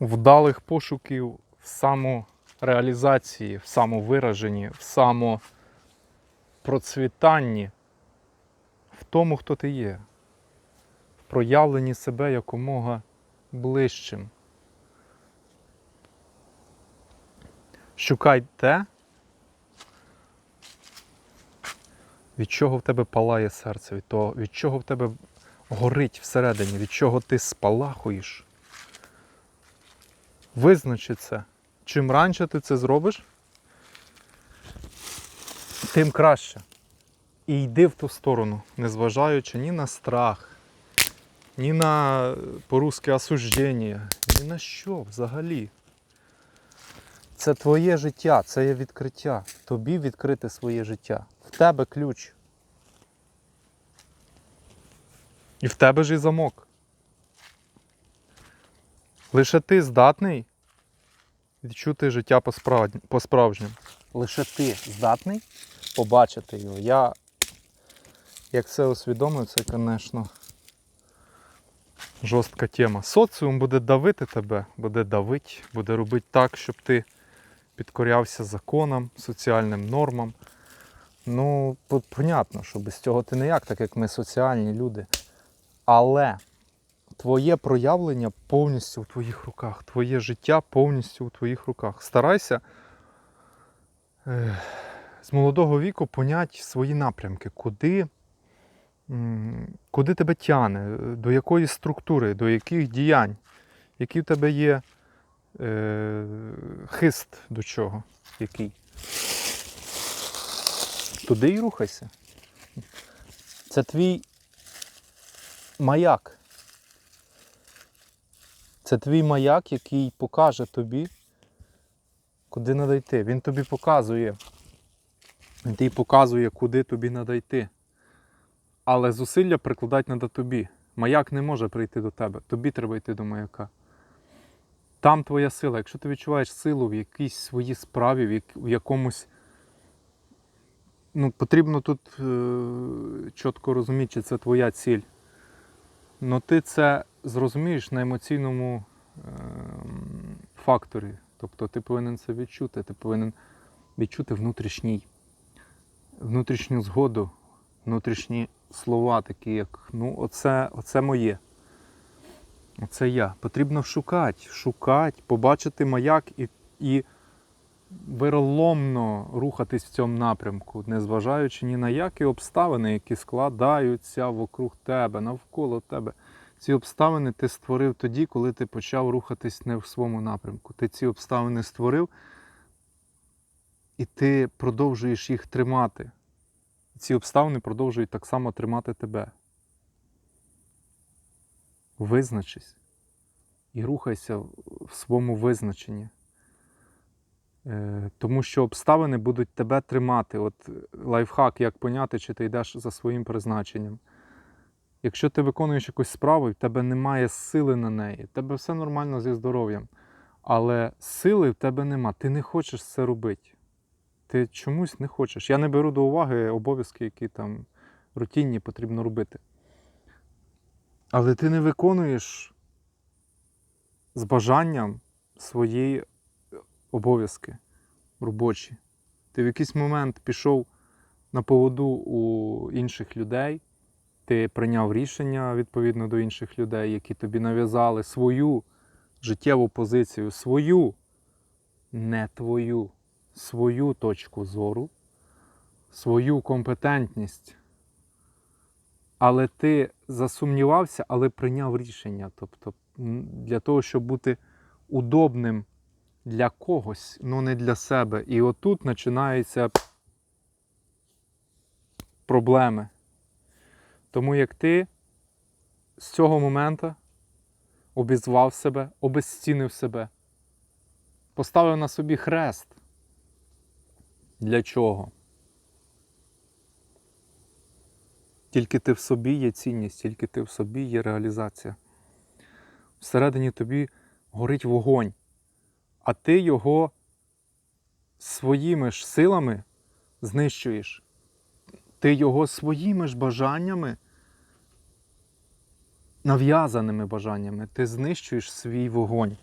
вдалих пошуків в самореалізації, в самовираженні, в самопроцвітанні, в тому, хто ти є, в проявленні себе якомога ближчим. Шукай те, від чого в тебе палає серце, від того, від чого в тебе горить всередині, від чого ти спалахуєш. Визначи це. Чим раніше ти це зробиш, тим краще. І йди в ту сторону, незважаючи ні на страх, ні на по-русски осуждення, ні на що взагалі. Це твоє життя, це є відкриття. Тобі відкрити своє життя. В тебе ключ. І в тебе ж і замок. Лише ти здатний відчути життя по-справжньому. Лише ти здатний побачити його. Я, як це усвідомив, це, звісно, жорстка тема. Соціум буде давити тебе, буде давити, буде робити так, щоб ти підкорявся законам, соціальним нормам. Ну, по- понятно, що без цього ти ніяк, так як ми соціальні люди. Але твоє проявлення повністю в твоїх руках, твоє життя повністю у твоїх руках. Старайся е, з молодого віку поняти свої напрямки, куди, куди тебе тяне, до якої структури, до яких діянь, який в тебе є е, хист до чого, який. Туди й рухайся. Це твій маяк. Це твій маяк, який покаже тобі, куди треба йти. Він тобі показує. Він тобі показує, куди тобі треба йти. Але зусилля прикладати треба тобі. Маяк не може прийти до тебе. Тобі треба йти до маяка. Там твоя сила. Якщо ти відчуваєш силу в якійсь своїй справі, в, якомусь. Ну, потрібно тут е- чітко розуміти, чи це твоя ціль. Ну ти це зрозумієш на емоційному ем, факторі. Тобто ти повинен це відчути, ти повинен відчути внутрішній, внутрішню згоду, внутрішні слова, такі як ну, оце, оце моє. Оце я. Потрібно шукати, шукати, побачити маяк і, і вироломно рухатись в цьому напрямку, незважаючи ні на які обставини, які складаються вокруг тебе, навколо тебе. Ці обставини ти створив тоді, коли ти почав рухатись не в своєму напрямку. Ти ці обставини створив, і ти продовжуєш їх тримати. Ці обставини продовжують так само тримати тебе. Визначись і рухайся в своєму визначенні. Е, Тому що обставини будуть тебе тримати. От лайфхак, як поняти, чи ти йдеш за своїм призначенням. Якщо ти виконуєш якусь справу, і в тебе немає сили на неї, в тебе все нормально зі здоров'ям. Але сили в тебе нема, ти не хочеш це робити. Ти чомусь не хочеш. Я не беру до уваги обов'язки, які там рутинні потрібно робити. Але ти не виконуєш з бажанням свої обов'язки робочі. Ти в якийсь момент пішов на поводу у інших людей, ти прийняв рішення відповідно до інших людей, які тобі нав'язали свою життєву позицію, свою, не твою, свою точку зору, свою компетентність. Але ти засумнівався, але прийняв рішення. Тобто, для того, щоб бути удобним для когось, ну не для себе. І отут починаються проблеми. Тому як ти з цього моменту обізвав себе, обезцінив себе, поставив на собі хрест. Для чого? Тільки ти в собі є цінність, тільки ти в собі є реалізація. Всередині тобі горить вогонь, а ти його своїми ж силами знищуєш. Ти його своїми ж бажаннями, нав'язаними бажаннями, ти знищуєш свій вогонь.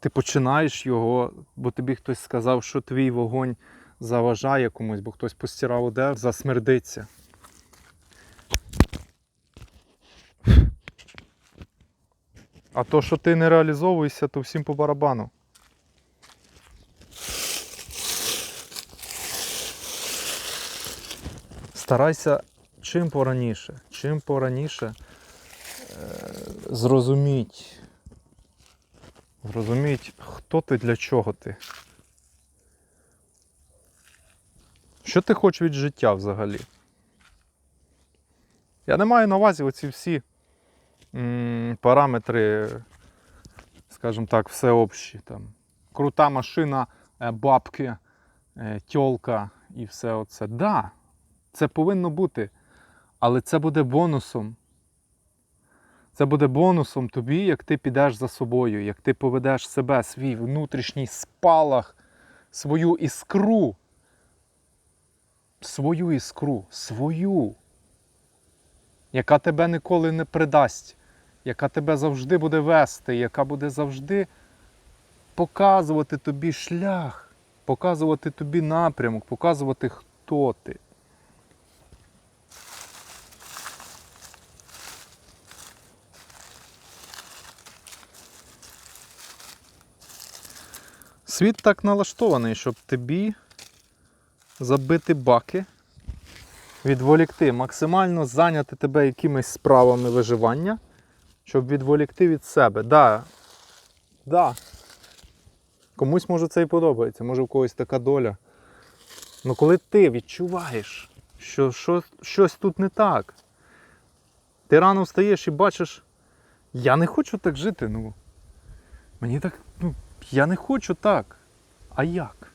ти починаєш його, бо тобі хтось сказав, що твій вогонь заважає комусь, бо хтось постирав одежу, засмердиться. А то, що ти не реалізовуєшся, то всім по барабану. Старайся чим пораніше, чим пораніше е, зрозуміть, зрозуміть, хто ти, для чого ти. Що ти хочеш від життя взагалі? Я не маю на увазі оці всі м, параметри, скажімо так, всеобщі. Там. Крута машина, е, бабки, е, тьолка і все оце. Да, це повинно бути. Але це буде бонусом. Це буде бонусом тобі, як ти підеш за собою, як ти поведеш себе, свій внутрішній спалах, свою іскру. Свою іскру, свою, яка тебе ніколи не придасть, яка тебе завжди буде вести, яка буде завжди показувати тобі шлях, показувати тобі напрямок, показувати, хто ти. Світ так налаштований, щоб тобі забити баки, відволікти, максимально зайняти тебе якимись справами виживання, щоб відволікти від себе. Да, да. Комусь може це і подобається, може в когось така доля. Ну коли ти відчуваєш, що, що щось тут не так, ти рано встаєш і бачиш, я не хочу так жити. ну. Мені так, ну, я не хочу так. А як?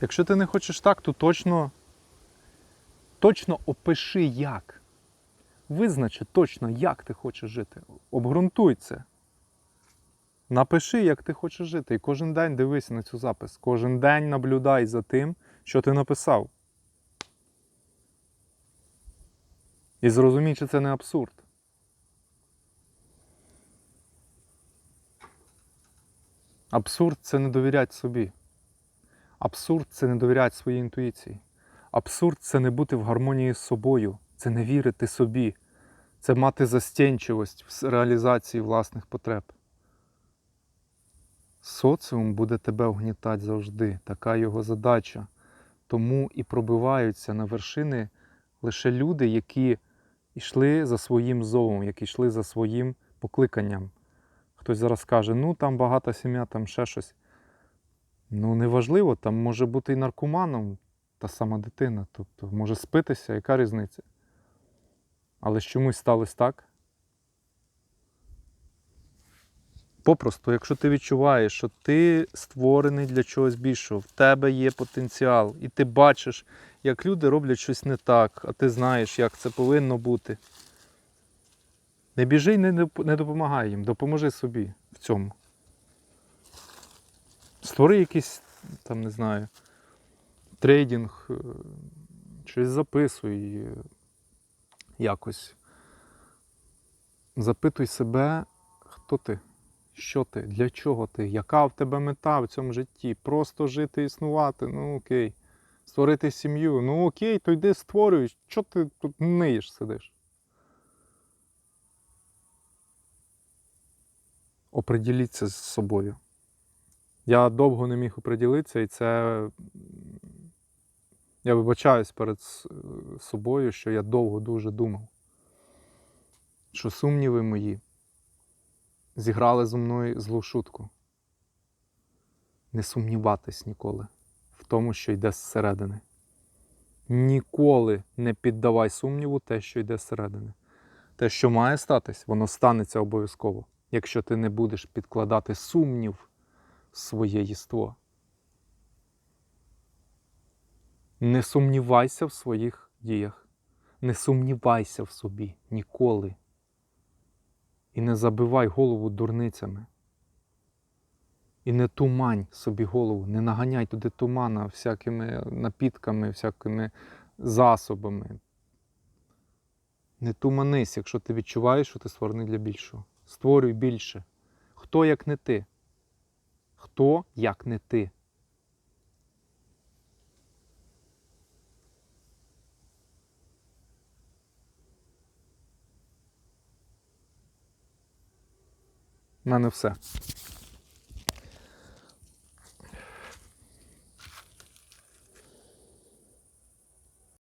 Якщо ти не хочеш так, то точно, точно опиши як. Визначи точно, як ти хочеш жити. Обґрунтуй це. Напиши, як ти хочеш жити. І кожен день дивись на цю запис. Кожен день наблюдай за тим, що ти написав. І зрозумій, чи це не абсурд. Абсурд це не довіряти собі. Абсурд це не довіряти своїй інтуїції. Абсурд це не бути в гармонії з собою, це не вірити собі, це мати застенчивость в реалізації власних потреб. Соціум буде тебе угнітати завжди, така його задача. Тому і пробиваються на вершини лише люди, які йшли за своїм зовом, які йшли за своїм покликанням. Хтось зараз каже, ну там багата сім'я, там ще щось. Ну, неважливо, там може бути і наркоманом та сама дитина. Тобто може спитися, яка різниця? Але чомусь сталося так. Попросту, якщо ти відчуваєш, що ти створений для чогось більшого, в тебе є потенціал, і ти бачиш, як люди роблять щось не так, а ти знаєш, як це повинно бути. Не біжи і не допомагай їм, допоможи собі в цьому. Створи якийсь, там, не знаю, трейдинг, е, щось записуй е, якось. Запитуй себе, хто ти, що ти, для чого ти, яка в тебе мета в цьому житті. Просто жити, існувати, ну окей. Створити сім'ю, ну окей, то йди створюй. Що ти тут ниєш сидиш? Оприділіться з собою. Я довго не міг оприділитися, і це я вибачаюсь перед собою, що я довго дуже думав, що сумніви мої зіграли зі мною злу шутку. Не сумніватись ніколи в тому, що йде зсередини. Ніколи не піддавай сумніву те, що йде зсередини. Те, що має статись, воно станеться обов'язково якщо ти не будеш підкладати сумнів в своє єство. Не сумнівайся в своїх діях, не сумнівайся в собі ніколи. І не забивай голову дурницями. І не тумань собі голову, не наганяй туди тумана всякими напідками, всякими засобами. Не туманись, якщо ти відчуваєш, що ти створений для більшого. Створюй більше. Хто як не ти? Хто, як не ти? У мене все.